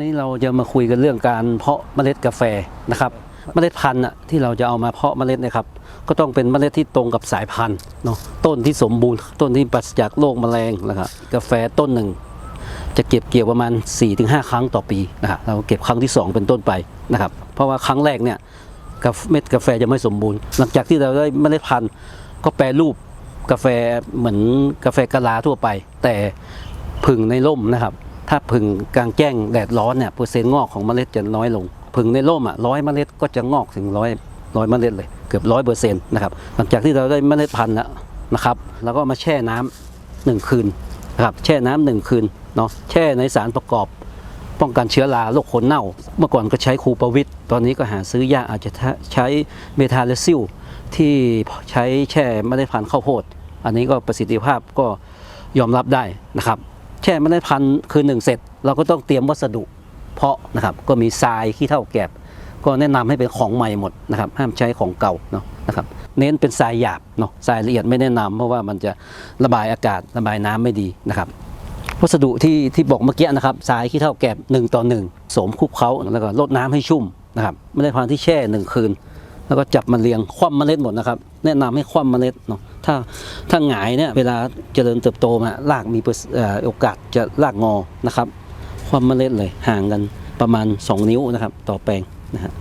นี้เราจะมาคุยกันเรื่องการเพาะเมล็ดกาแฟนะครับ เมล็ดพันธุ์ที่เราจะเอามาเพาะเมล็ดนะครับ ก็ต้องเป็นเมล็ดที่ตรงกับสายพันธุ์เนาะต้นที่สมบูรณ์ต้นที่ปราศจากโรคแมลงนะครับกาแฟต้นหนึ่ง จะเก็บเกี่ยวประมาณ 4-5 ครั้งต่อปีนะครับเราเก็บครั้งที่ 2 เป็นต้นไปนะครับ เพราะว่าครั้งแรกเนี่ยกาเม็ดกาแฟจะไม่สมบูรณ์ หลังจากที่เราได้เมล็ดพันธุ์ก็แปรรูปกาแฟเหมือนกาแฟกะลาทั่วไป แต่ผึ่งในร่มนะครับ ถ้าผึ่งกลางแจ้งแดดร้อนเนี่ยเปอร์เซ็นต์งอกของเมล็ดจะน้อยลงผึ่งในร่มอะร้อยเมล็ดก็จะงอกถึงร้อยร้อยเมล็ดเลยเกือบร้อยเปอร์เซ็นต์นะครับหลังจากที่เราได้เมล็ดพันธุ์แล้วนะครับเราก็มาแช่น้ำหนึ่งคืนนะครับแช่น้ำหนึ่งคืนเนาะแช่ในสารประกอบ ป้องกันเชื้อราโรคขนเน่า เมื่อก่อนก็ใช้คูปวิตตอนนี้ก็หาซื้อยากอาจจะใช้เมทาเลซิลที่ใช้แช่เมล็ดพันธุ์ข้าวโพดอันนี้ก็ประสิทธิภาพก็ยอมรับได้นะครับ แช่เมล็ดพันธุ์คือหนึ่งเสร็จ เราก็ต้องเตรียมวัสดุเพาะนะครับก็มีทรายขี้เท่าแกบก็แนะนำให้เป็นของใหม่หมดนะครับห้ามใช้ของเก่าเนาะนะครับเน้นเป็นทรายหยาบเนาะทรายละเอียดไม่แนะนำเพราะว่ามันจะระบายอากาศระบายน้ำไม่ดีนะครับ วัสดุที่ที่บอกเมื่อกี้นะครับทรายขี้เท่าแกบ1ต่อ1สมคลุกเขาแล้วก็ลดน้ำให้ชุ่มนะครับเมล็ดพันที่แช่หนึ่งคืน แล้วก็จับมาเรียงคว่ำเมล็ดหมดนะครับแนะนำให้คว่ำเมล็ดเนาะ ถ้าถ้าหงายเนี่ยเวลาเจริญเติบโตมารากมีโอกาสจะรากงอนะครับ คว่ำเมล็ดเลยห่างกันประมาณ 2 นิ้วนะครับ ต่อแปลงนะฮะ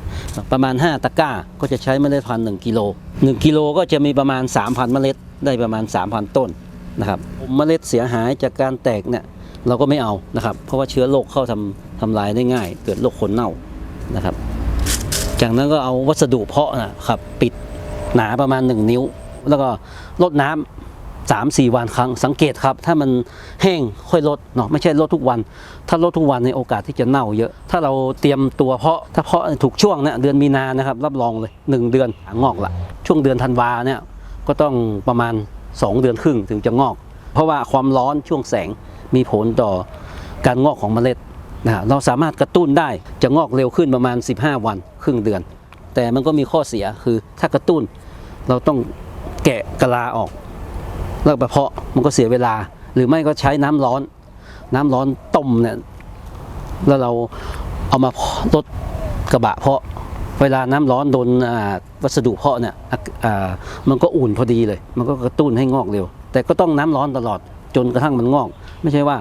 ประมาณ 5 ตะกร้าก็จะใช้เมล็ดพันธุ์1กิโล1กิโลก็จะมีประมาณ 3,000 เมล็ดได้ประมาณ 3,000 ต้นนะครับเมล็ดเสียหายจากการแตกเนี่ยเราก็ไม่เอานะครับ เพราะว่าเชื้อโรคเข้าทำทำลายได้ง่าย เกิดโรคขนเน่านะครับ จากนั้นก็เอาวัสดุเพาะนะครับปิดหนาประมาณ 1 นิ้ว แล้วก็ลดน้ำสามสี่วันครั้งสังเกตครับ ถ้ามันแห้งค่อยลดเนาะไม่ใช่ลดทุกวัน ถ้าลดทุกวันในโอกาสที่จะเน่าเยอะ ถ้าเราเตรียมตัวเพาะถ้าเพาะถูกช่วงเนี่ยเดือนมีนานะครับรับรองเลย 1 เดือนงอกละช่วงเดือนธันวาเนี่ยก็ต้องประมาณ 2 เดือนครึ่งถึงจะงอก เพราะว่าความร้อนช่วงแสงมีผลต่อการงอกของเมล็ดนะฮะเราสามารถกระตุ้นได้จะงอกเร็วขึ้นประมาณ 15 วัน ครึ่งเดือน แต่มันก็มีข้อเสียคือถ้ากระตุ้นเราต้อง แกะกะลาออก แล้วไปเพาะมันก็เสียเวลา หรือไม่ก็ใช้น้ำร้อน น้ำร้อนต้มเนี่ยแล้วเราเอามาลดกระบะเพาะ เวลาน้ำร้อนโดนวัสดุเพาะเนี่ยมันก็อุ่นพอดีเลย มันก็กระตุ้นให้งอกเร็ว แต่ก็ต้องน้ำร้อนตลอดจนกระทั่งมันงอก ไม่ใช่ว่า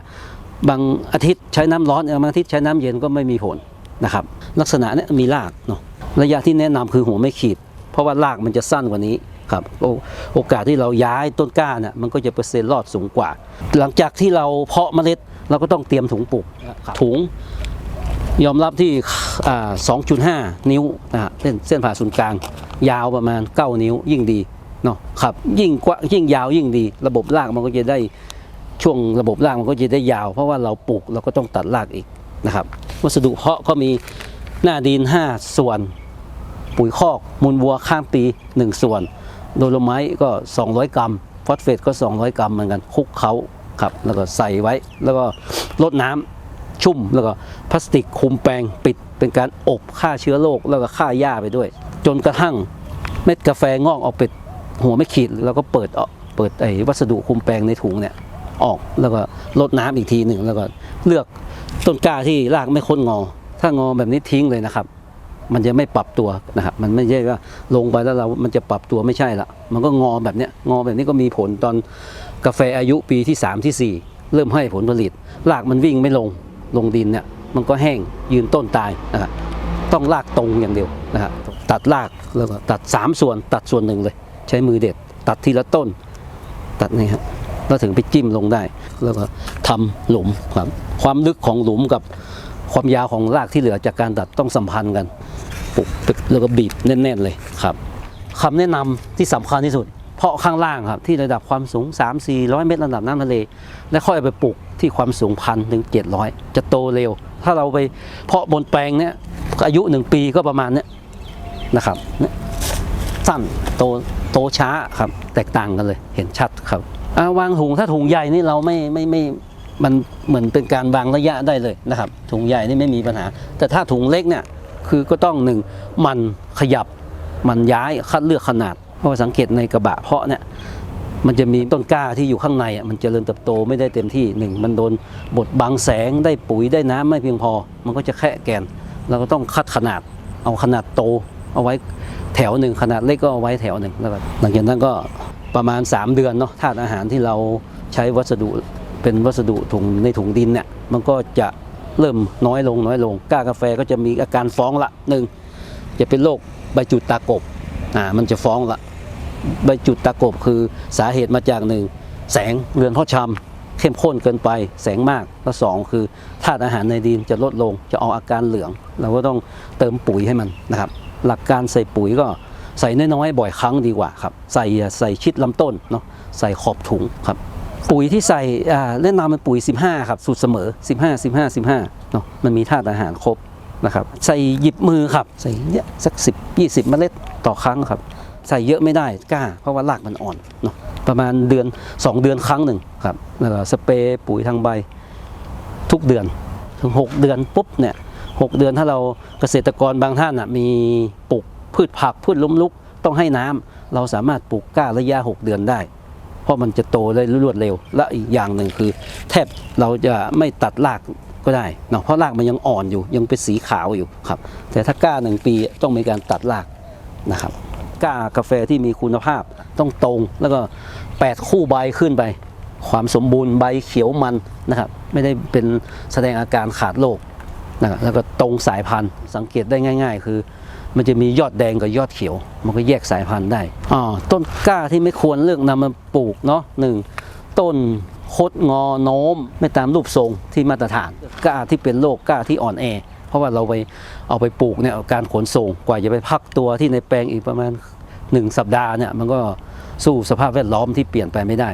บางอาทิตย์ใช้น้ำร้อนบางอาทิตย์ใช้น้ำเย็นก็ไม่มีผลนะครับลักษณะนี้มีรากเนาะระยะที่แนะนำคือหัวไม่ขีด เพราะว่ารากมันจะสั้นกว่านี้ ครับโอโอกาสที่เราย้ายต้นกล้าเนี่ยมันก็จะเปอร์เซ็นต์รอดสูงกว่า หลังจากที่เราเพาะเมล็ดเราก็ต้องเตรียมถุงปลูกถุงยอมรับที่อ่า2.5 นิ้วนะฮะเส้นเส้นผ่าศูนย์กลาง ยาวประมาณ 9 นิ้วยิ่งดีเนาะครับยิ่งกว่ายิ่งยาวยิ่งดี ระบบรากมันก็จะได้ช่วงระบบรากมันก็จะได้ยาว เพราะว่าเราปลูกเราก็ต้องตัดรากอีกนะครับ วัสดุเพาะก็มีหน้าดิน 5 ส่วน ปุ๋ยคอกมูลวัวข้ามปี 1 ส่วน โดโลไมต์ก็ 200 กรัม ฟอสเฟตก็ 200 กรัมเหมือนกันคลุกเขาครับแล้วก็ใส่ไว้แล้วก็ลดน้ำชุ่มแล้วก็พลาสติกคุมแปลงปิดเป็นการอบฆ่าเชื้อโรคแล้วก็ฆ่าหญ้าไปด้วย จนกระทั่งเม็ดกาแฟงอกออกเป็ดหัวไม่ขีด แล้วก็เปิดออกเปิดไอ้วัสดุคุมแปลงในถุงเนี่ยออกแล้วก็ลดน้ำอีกทีหนึ่งแล้วก็เลือกต้นกล้าที่รากไม่ค้นงอ ถ้างอแบบนี้ทิ้งเลยนะครับ มันจะไม่ปรับตัวนะครับมันไม่ใช่ว่าลงไปแล้วเรา มันจะปรับตัวไม่ใช่ละมันก็งอแบบเนี้ยงอแบบนี้ก็มีผลตอนกาแฟอายุปีที่ 3ทีสี่ 4 เริ่มให้ผลผลิตรากมันวิ่งไม่ลงลงดินเนี่ยมันก็แห้งยืนต้นตายนะครับต้องรากตรงอย่างเดียวนะครับตัดรากแล้วก็ตัด 3 ส่วนตัดส่วนหนึ่งเลย ใช้มือเด็ด ตัดทีละต้น ตัดนี่ครับแล้วถึงไปจิ้มลงได้ แล้วก็ทำหลุมครับความลึกของหลุมกับความยาวของรากที่เหลือจากการตัดต้องสัมพันธ์กัน ปุกตึกแล้วก็บีบแน่นๆเลยครับคำแนะนำที่สำคัญที่สุด เพาะข้างล่างครับที่ระดับความสูง 3 4 0 0 เมตรระดับน้ำทะเล แล้วค่อยไปปลูกที่ความสูงพันถึง700จะโตเร็ว ถ้าเราไปเพาะบนแปลงเนี้ยอายุ 1 ปีก็ประมาณเนี้ยนะครับสั้นโตโตช้าครับแตกต่างกันเลยเห็นชัดครับาวางถุงถ้าถุงใหญ่นี่เราไม่ไม่ไม่มันเหมือนเป็นการวางระยะได้เลยนะครับถุงใหญ่นี่ไม่มีปัญหา แต่ถ้าถุงเล็กเนี่ย คือก็ต้องหนึ่งมันขยับมันย้ายคัดเลือกขนาด เพราะว่าสังเกตในกระบะเพาะเนี่ยมันจะมีต้นกล้าที่อยู่ข้างในอะมันเจริญเติบโตไม่ได้เต็มที่หนึ่งมันโดนบดบังแสงได้ปุ๋ยได้น้ำไม่เพียงพอ มันก็จะแค่แกน เราก็ต้องคัดขนาด เอาขนาดโต เอาไว้แถวหนึ่งขนาดเล็กก็เอาไว้แถวหนึ่งแล้วหลังจากนั้นก็ประมาณ 3 เดือนเนาะธาตุอาหารที่เราใช้วัสดุเป็นวัสดุถุงในถุงดินเนี่ยมันก็จะ เริ่มน้อยลงน้อยลงก้ากาแฟก็จะมีอาการฟ้องละหนึ่งจะเป็นโรคใบจุดตากบอ่ามันจะฟ้องละใบจุดตะกบคือสาเหตุมาจากหนึ่งแสงเรือนเพาะชำเข้มข้นเกินไปแสงมากแล้วสองคือธาตุอาหารในดินจะลดลงจะออกอาการเหลือง เราก็ต้องเติมปุ๋ยให้มันนะครับ หลักการใส่ปุ๋ยก็ใส่น้อยๆบ่อยครั้งดีกว่าครับ ใส่ใส่ชิดลำต้นเนาะใส่ขอบถุงครับ ปุ๋ยที่ใส่อ่นนำเป็นปุ๋ย 15 ครับ สูตรเสมอ 15 15 15เนาะมันมีธาตุอาหารครบนะครับ ใส่หยิบมือครับ ใส่เนี่ยสัก 10 20 เมล็ดต่อครั้งครับ ใส่เยอะไม่ได้กล้า เพราะว่ารากมันอ่อนเนาะประมาณเดือน 2 เดือนครั้งหนึ่งครับแล้วก็สเปรย์ปุ๋ยทางใบทุกเดือนถึง 6 เดือนปุ๊บเนี่ยหกเดือนถ้าเราเกษตรกรบางท่านอะมีปลูกพืชผักพืชล้มลุกต้องให้น้ำเราสามารถปลูกกล้าระยะ 6 เดือนได้ เพราะมันจะโตได้รวดเร็ว และอีกอย่างหนึ่งคือ แทบเราจะไม่ตัดรากก็ได้เนาะเพราะรากมันยังอ่อนอยู่ยังเป็นสีขาวอยู่ครับ แต่ถ้าก้าหนึ่งปีต้องมีการตัดรากนะครับก้ากาแฟที่มีคุณภาพต้องตรงแล้วก็ 8 คู่ใบขึ้นไป ความสมบูรณ์ใบเขียวมันนะครับ ไม่ได้เป็นแสดงอาการขาดโรคนะครับแล้วก็ตรงสายพันธุ์สังเกตได้ง่าย ๆ คือ มันจะมียอดแดงกับยอดเขียว มันก็แยกสายพันธุ์ได้อ๋อต้นกล้าที่ไม่ควรเลือกนำมาปลูกเนาะหนึ่งต้นคดงอโน้มไม่ตามรูปทรงที่มาตรฐานกล้าที่เป็นโรคกล้าที่อ่อนแอ เพราะว่าเราไปเอาไปปลูกเนี่ยการขนส่งกว่าจะไปพักตัวที่ในแปลงอีกประมาณ 1 สัปดาห์เนี่ยมันก็สู้สภาพแวดล้อมที่เปลี่ยนไปไม่ได้